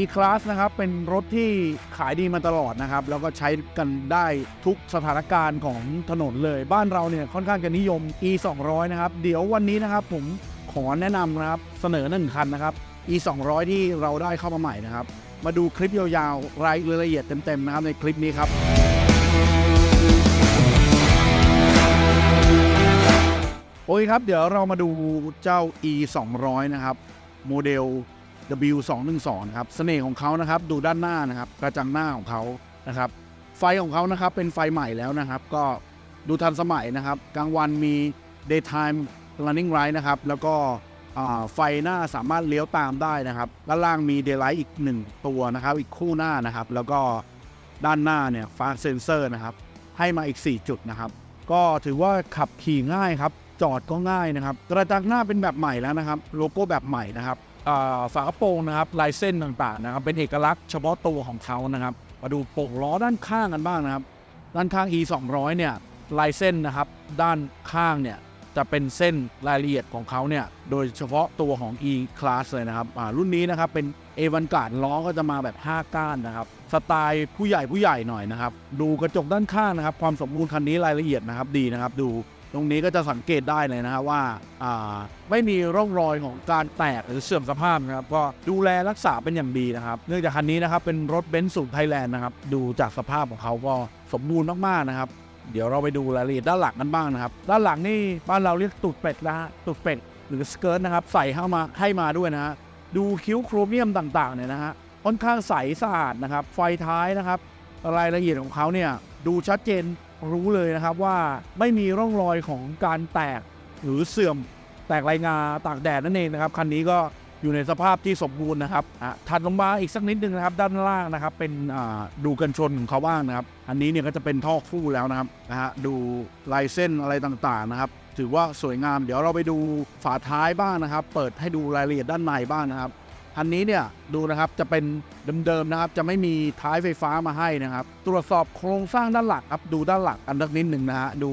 E-Class นะครับเป็นรถที่ขายดีมาตลอดนะครับ แล้วก็ใช้กันได้ทุกสถานการณ์ของถนนเลย บ้านเราเนี่ยค่อนข้างจะนิยม E 2 0 0 นะครับ เดี๋ยววันนี้นะครับผมขอแนะนำนะครับเสนอหนึ่งคันนะครับ E 2 0 0 ที่เราได้เข้ามาใหม่นะครับ มาดูคลิปยาวๆ รายละเอียดเต็มๆนะครับในคลิปนี้ครับ โอเคครับ เดี๋ยวเรามาดูเจ้า E 2 0 0 นะครับโมเดล W 2 1 2 นะครับเสน่ห์ของเขานะครับดูด้านหน้านะครับกระจังหน้าของเขานะครับ ไฟของเขานะครับเป็นไฟใหม่แล้วนะครับ ก็ดูทันสมัยนะครับ กลางวันมี daytime running light นะครับ แล้วก็ไฟหน้าสามารถเลี้ยวตามได้นะครับด้านล่างมี daylight อีก 1 ตัวนะครับ อีกคู่หน้านะครับ แล้วก็ด้านหน้าเนี่ยฟาเซนเซอร์นะครับ ให้มาอีก 4 จุดนะครับ ก็ถือว่าขับขี่ง่ายครับ จอดก็ง่ายนะครับ กระจังหน้าเป็นแบบใหม่แล้วนะครับ โลโก้แบบใหม่นะครับ ฝากระโปรงนะครับลายเส้นต่างๆนะครับเป็นเอกลักษณ์เฉพาะตัวของเขานะครับมาดูโป่งล้อด้านข้างกันบ้างนะครับ ด้านข้าง e 2 0 0เนี่ยลายเส้นนะครับด้านข้างเนี่ยจะเป็นเส้นรายละเอียดของเขาเนี่ยโดยเฉพาะตัวของ e class เลยนะครับรุ่นนี้นะครับเป็นเอวันการ์ดล้อก็จะมาแบบ 5 ก้านนะครับสไตล์ผู้ใหญ่ผู้ใหญ่หน่อยนะครับ ดูกระจกด้านข้างนะครับ ความสมบูรณ์คันนี้รายละเอียดนะครับดีนะครับ ดู ตรงนี้ก็จะสังเกตได้เลยนะครับว่าาไม่มีร่องรอยของการแตกหรือเสื่อมสภาพนะครับก็ดูแลรักษาเป็นอย่างดีนะครับ เนื่องจากคันนี้นะครับเป็นรถเบนซ์สูตรไทยแลนด์นะครับดูจากสภาพของเขาก็สมบูรณ์มากๆนะครับ เดี๋ยวเราไปดูรายละเอียดด้านหลังกันบ้างนะครับ ด้านหลังนี่บ้านเราเรียกตูดเป็ดนะฮะตูดเป็ดหรือสเกิร์ตนะครับใส่เข้ามาให้มาด้วยนะฮะดูคิ้วโครเมียมต่างๆเนี่ยนะฮะค่อนข้างใสสะอาดนะครับไฟท้ายนะครับ รายละเอียดของเขาเนี่ยดูชัดเจน รู้เลยนะครับว่าไม่มีร่องรอยของการแตกหรือเสื่อมแตกรายงาตากแดดนั่นเองนะครับคันนี้ก็อยู่ในสภาพที่สมบูรณ์นะครับถัดลงมาอีกสักนิดนึงนะครับ ด้านล่างนะครับ เป็นดูกันชนของเขาบ้างนะครับ อันนี้เนี่ยก็จะเป็นท่อคู่แล้วนะครับนะฮะดูลายเส้นอะไรต่างๆนะครับ ถือว่าสวยงาม เดี๋ยวเราไปดูฝาท้ายบ้างนะครับ เปิดให้ดูรายละเอียดด้านในบ้างนะครับ อันนี้เนี่ยดูนะครับจะเป็นเดิมๆนะครับ จะไม่มีท้ายไฟฟ้ามาให้นะครับ ตรวจสอบโครงสร้างด้านหลังครับดูด้านหลังอันดักนิดหนึ่งนะฮะดู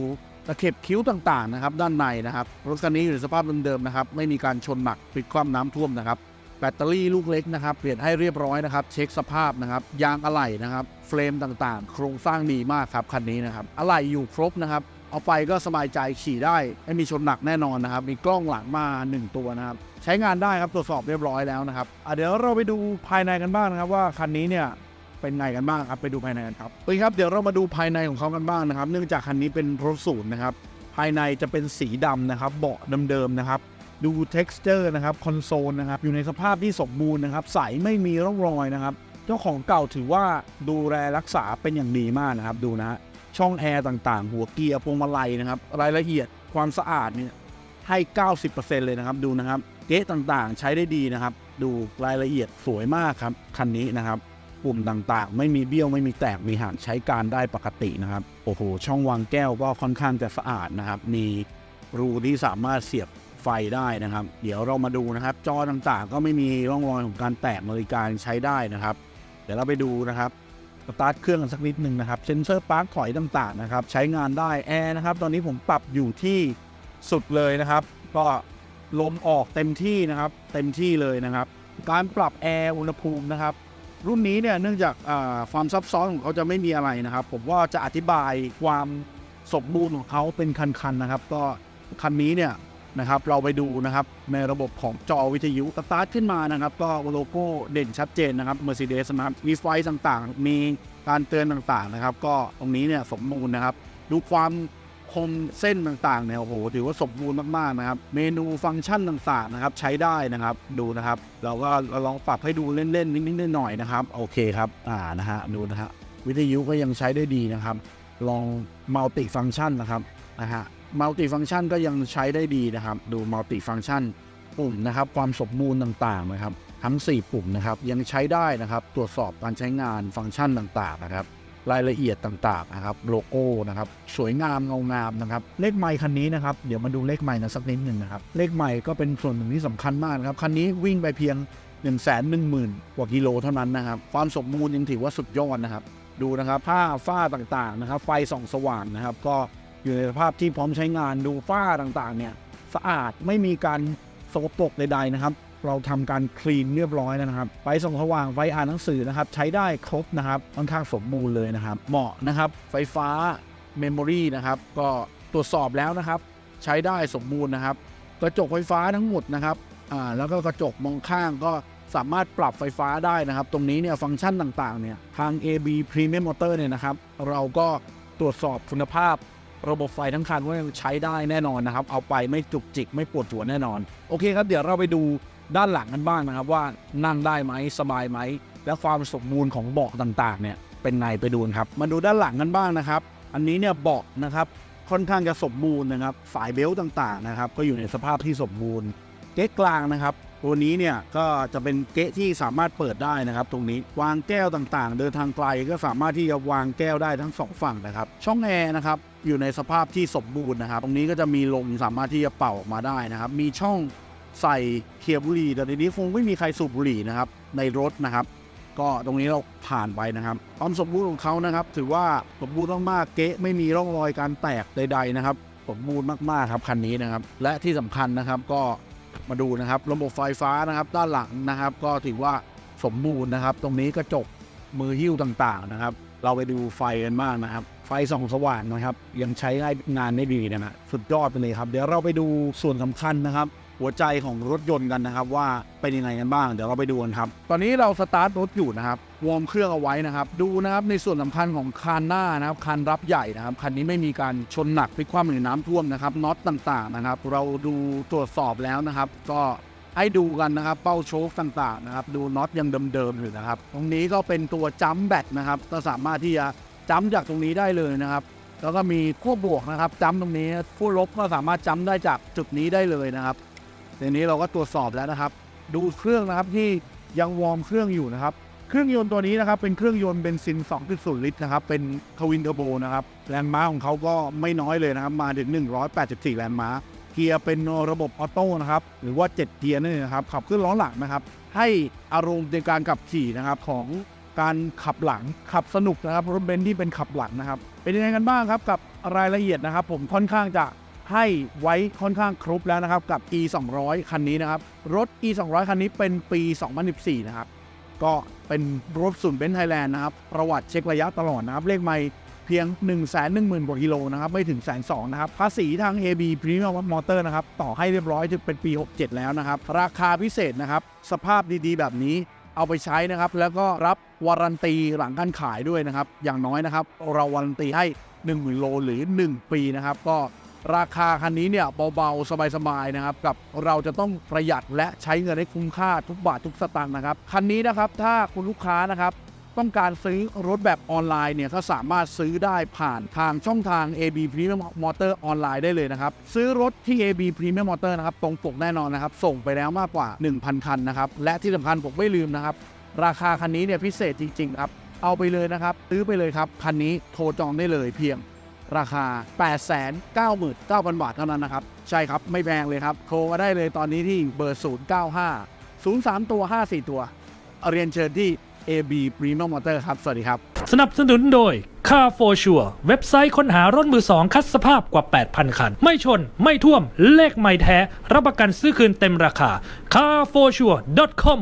ตะเข็บคิ้วต่างๆนะครับ ด้านในนะครับรถคันนี้อยู่ในสภาพเดิมๆนะครับ ไม่มีการชนหนักพลิกคว่ำน้ำท่วมนะครับ แบตเตอรี่ลูกเล็กนะครับ เปลี่ยนให้เรียบร้อยนะครับ เช็คสภาพนะครับ ยางอะไหล่นะครับ เฟรมต่างๆ โครงสร้างดีมากครับคันนี้นะครับอะไหล่อยู่ครบนะครับ เอาไปก็สบายใจขี่ได้ไม่มีชนหนักแน่นอนนะครับ มีกล้องหลังมา 1 ตัวนะครับ ใช้งานได้ครับตรวจสอบเรียบร้อยแล้วนะครับเดี๋ยวเราไปดูภายในกันบ้างนะครับ ว่าคันนี้เนี่ยเป็นไงกันบ้างครับไปดูภายในกันครับโอเคครับเดี๋ยวเรามาดูภายในของเขากันบ้างนะครับ เนื่องจากคันนี้เป็นรถศูนย์นะครับ ภายในจะเป็นสีดำนะครับ เบาะเดิมๆนะครับดู texture นะครับคอนโซลนะครับอยู่ในสภาพที่สมบูรณ์นะครับใสไม่มีร่องรอยนะครับ เจ้าของเก่าถือว่าดูแลรักษาเป็นอย่างดีมากนะครับ ดูนะฮะ ช่องแอร์ต่างๆ หัวเกียร์พวงมาลัยนะครับ รายละเอียดความสะอาดเนี่ยให้ 90%เลยนะครับ ดูนะครับเก๊ะต่างๆ ใช้ได้ดีนะครับ ดูรายละเอียดสวยมากครับ คันนี้นะครับ ปุ่มต่างๆ ไม่มีเบี้ยวไม่มีแตกมีหักใช้การได้ปกตินะครับ โอ้โห ช่องวางแก้วก็ค่อนข้างจะสะอาดนะครับ มีรูที่สามารถเสียบไฟได้นะครับ เดี๋ยวเรามาดูนะครับ จอต่างๆ ก็ไม่มีร่องรอยของการแตกนาฬิกาใช้ได้นะครับ เดี๋ยวเราไปดูนะครับ สตาร์ทเครื่องกันสักนิดหนึ่งนะครับเซนเซอร์ปาร์คถอยต่างๆนะครับใช้งานได้แอร์นะครับตอนนี้ผมปรับอยู่ที่สุดเลยนะครับ ก็ลมออกเต็มที่นะครับเต็มที่เลยนะครับ การปรับแอร์อุณหภูมินะครับรุ่นนี้เนี่ยเนื่องจากความซับซ้อนของเขาจะไม่มีอะไรนะครับ ผมว่าจะอธิบายความสมบูรณ์ของเขาเป็นคันๆนะครับ ก็คันนี้เนี่ย นะครับ เราไปดูนะครับ ในระบบของจอวิทยุสตาร์ทขึ้นมานะครับ ก็โลโก้เด่นชัดเจนนะครับ Mercedes นะครับมีไฟต่างๆ มีการเตือนต่างๆนะครับ ก็ตรงนี้เนี่ยสมบูรณ์นะครับ ดูความคมเส้นต่างๆเนี่ยโอ้โหถือว่าสมบูรณ์มากๆนะครับ เมนูฟังก์ชันต่างๆนะครับ ใช้ได้นะครับดูนะครับ เราก็ลองปรับให้ดูเล่นๆนิดๆหน่อยๆนะครับ โอเคครับอ่านะฮะดูนะฮะวิทยุก็ยังใช้ได้ดีนะครับ ลองมัลติฟังก์ชันนะครับนะฮะ มัลติฟังก์ชันก็ยังใช้ได้ดีนะครับ ดูมัลติฟังก์ชันปุ่มนะครับ ความสมบูรณ์ต่างๆนะครับ ทั้ง 4 ปุ่มนะครับ ยังใช้ได้นะครับ ตรวจสอบการใช้งานฟังก์ชันต่างๆนะครับ รายละเอียดต่างๆนะครับ โลโก้นะครับ สวยงามเงางามนะครับ เลขไมค์คันนี้นะครับ เดี๋ยวมาดูเลขไมค์นะสักนิดหนึ่งนะครับ เลขไมค์ก็เป็นส่วนหนึ่งที่สำคัญมากนะครับ คันนี้วิ่งไปเพียง 1 1 0 0 0 0 กว่ากิโลเท่านั้นนะครับ ความสมบูรณ์ยังถือว่าสุดยอดนะครับ ดูนะครับผ้าฝ้าต่างๆนะครับ ไฟส่องสว่างนะครับ ก็ อยู่ในสภาพที่พร้อมใช้งานดูฝ้าต่างๆเนี่ยสะอาดไม่มีการสกปรกใดๆนะครับ เราทำการคลีนเรียบร้อยแล้วนะครับไฟส่องสว่างไฟอ่านหนังสือนะครับ ใช้ได้ครบนะครับค่อนข้างสมบูรณ์เลยนะครับ เหมาะนะครับไฟฟ้าเมมโมรีนะครับก็ตรวจสอบแล้วนะครับ ใช้ได้สมบูรณ์นะครับ กระจกไฟฟ้าทั้งหมดนะครับอ่าแล้วก็กระจกมองข้างก็สามารถปรับไฟฟ้าได้นะครับ ตรงนี้เนี่ยฟังก์ชันต่างๆเนี่ยทาง AB Premium Motor เนี่ยนะครับ เราก็ตรวจสอบคุณภาพ ระบบไฟทั้งคันว่าใช้ได้แน่นอนนะครับ เอาไปไม่จุกจิกไม่ปวดหัวแน่นอน โอเคครับ เดี๋ยวเราไปดูด้านหลังกันบ้างนะครับ ว่านั่งได้ไหมสบายไหม และความสมบูรณ์ของเบาะต่างๆ เนี่ยเป็นไงไปดูนครับ มาดูด้านหลังกันบ้างนะครับ อันนี้เนี่ยเบาะนะครับค่อนข้างจะสมบูรณ์นะครับสายเบลต์ต่างๆนะครับ ก็อยู่ในสภาพที่สมบูรณ์เก๊ะกลางนะครับ ตัวนี้เนี่ยก็จะเป็นเก๊ะที่สามารถเปิดได้นะครับ ตรงนี้วางแก้วต่างๆ เดินทางไกลก็สามารถที่จะวางแก้วได้ทั้งสองฝั่งนะครับ ช่องแอร์นะครับอยู่ในสภาพที่สมบูรณ์นะครับ ตรงนี้ก็จะมีลมสามารถที่จะเป่าออกมาได้นะครับ มีช่องใส่เคียบุหรี่แต่ในนี้คงไม่มีใครสูบบุหรี่นะครับในรถนะครับ ก็ตรงนี้เราผ่านไปนะครับความสมบูรณ์ของเขานะครับ ถือว่าสมบูรณ์มากๆเก๊ะไม่มีร่องรอยการแตกใด ๆ นะครับ สมบูรณ์มากๆครับคันนี้นะครับ และที่สำคัญนะครับก็ มาดูนะครับระบบไฟฟ้านะครับด้านหลังนะครับ ก็ถือว่าสมบูรณ์นะครับ ตรงนี้กระจกมือหิ้วต่างๆนะครับ เราไปดูไฟกันบ้างนะครับ ไฟส่องสว่างนะครับ ยังใช้งานได้ดีนะฮะสุดยอดไปเลยครับ เดี๋ยวเราไปดูส่วนสำคัญนะครับ หัวใจของรถยนต์กันนะครับ ว่าเป็นยังไงกันบ้าง เดี๋ยวเราไปดูกันครับ ตอนนี้เราสตาร์ทรถอยู่นะครับ วอร์มเครื่องเอาไว้นะครับ ดูนะครับในส่วนสำคัญของคานหน้านะครับคานรับใหญ่นะครับคันนี้ไม่มีการชนหนักพลิกคว่ำหรือน้ำท่วมนะครับน็อตต่างๆนะครับ เราดูตรวจสอบแล้วนะครับ ก็ให้ดูกันนะครับ เป้าโชคต่างๆนะครับ ดูน็อตยังเดิมๆอยู่นะครับ ตรงนี้ก็เป็นตัวจัมแบตนะครับก็สามารถที่จะจัมจากตรงนี้ได้เลยนะครับ แล้วก็มีขั้วบวกนะครับจัมตรงนี้ขั้วลบก็สามารถจัมได้จากจุดนี้ได้เลยนะครับทีนี้เราก็ตรวจสอบแล้วนะครับ ดูเครื่องนะครับที่ยังวอร์มเครื่องอยู่นะครับ เครื่องยนต์ตัวนี้นะครับเป็นเครื่องยนต์เบนซิน 2.0 ลิตรนะครับเป็นทวินเทอร์โบนะครับแรงม้าของเขาก็ไม่น้อยเลยนะครับมาถึง 184 แรงม้า เกียร์เป็นระบบออโต้นะครับหรือว่า 7 เกียร์นั่นเองนะครับขับเคลื่อนล้อหลังนะครับให้อารมณ์ในการขับขี่นะครับของการขับหลังขับสนุกนะครับรถเบนซ์ที่เป็นขับหลังนะครับ เป็นยังไงกันบ้างครับกับรายละเอียดนะครับ ผมค่อนข้างจะให้ไว้ค่อนข้างครบแล้วนะครับกับ e 2 0 0คันนี้นะครับรถ e 2 0 0คันนี้เป็นปี 2014 นะครับ ก็เป็นรถศูนย์เบนซ์ไทยแลนด์นะครับ ประวัติเช็คระยะตลอดนะครับ เลขไม่เพียง 1 1 0 0 0 0กว่ากิโลนะครับ ไม่ถึงแสนสองนะครับ ภาษีทาง AB Premium Motor นะครับ ต่อให้เรียบร้อยจะเป็นปี 67 แล้วนะครับ ราคาพิเศษนะครับ สภาพดีๆ แบบนี้เอาไปใช้นะครับ แล้วก็รับวารันตีหลังการขายด้วยนะครับ อย่างน้อยนะครับ เราวารันตีให้ 1 0,000โลหรือ 1 ปีนะครับ ก็ ราคาคันนี้เนี่ยเบาๆ สบายๆนะครับกับเราจะต้องประหยัดและใช้เงินให้คุ้มค่าทุกบาททุกสตางค์นะครับคันนี้นะครับถ้าคุณลูกค้านะครับต้องการซื้อรถแบบออนไลน์เนี่ยก็สามารถซื้อได้ผ่านทางช่องทาง AB Premium Motor ออนไลน์ได้เลยนะครับ ซื้อรถที่ AB Premium Motor นะครับตรงปกแน่นอนนะครับ ส่งไปแล้วมากกว่า 1,000 คันนะครับ และที่สำคัญผมไม่ลืมนะครับ ราคาคันนี้เนี่ยพิเศษจริง ๆ ครับ เอาไปเลยนะครับ ซื้อไปเลยครับ คันนี้โทรจองได้เลยเพียง ราคา 899,000 บาทเท่านั้นนะครับ ใช่ครับไม่แพงเลยครับ โทรมาได้เลยตอนนี้ที่เบอร์ 095 03 ตัว 54 ตัว เรียนเชิญที่ AB Premium Motor ครับ สวัสดีครับ สนับสนุนโดย Car for Sure เว็บไซต์ค้นหารถมือสองคัดสภาพกว่า 8,000 คัน ไม่ชน ไม่ท่วม เลขไม่แท้ รับประกันซื้อคืนเต็มราคา carforsure.com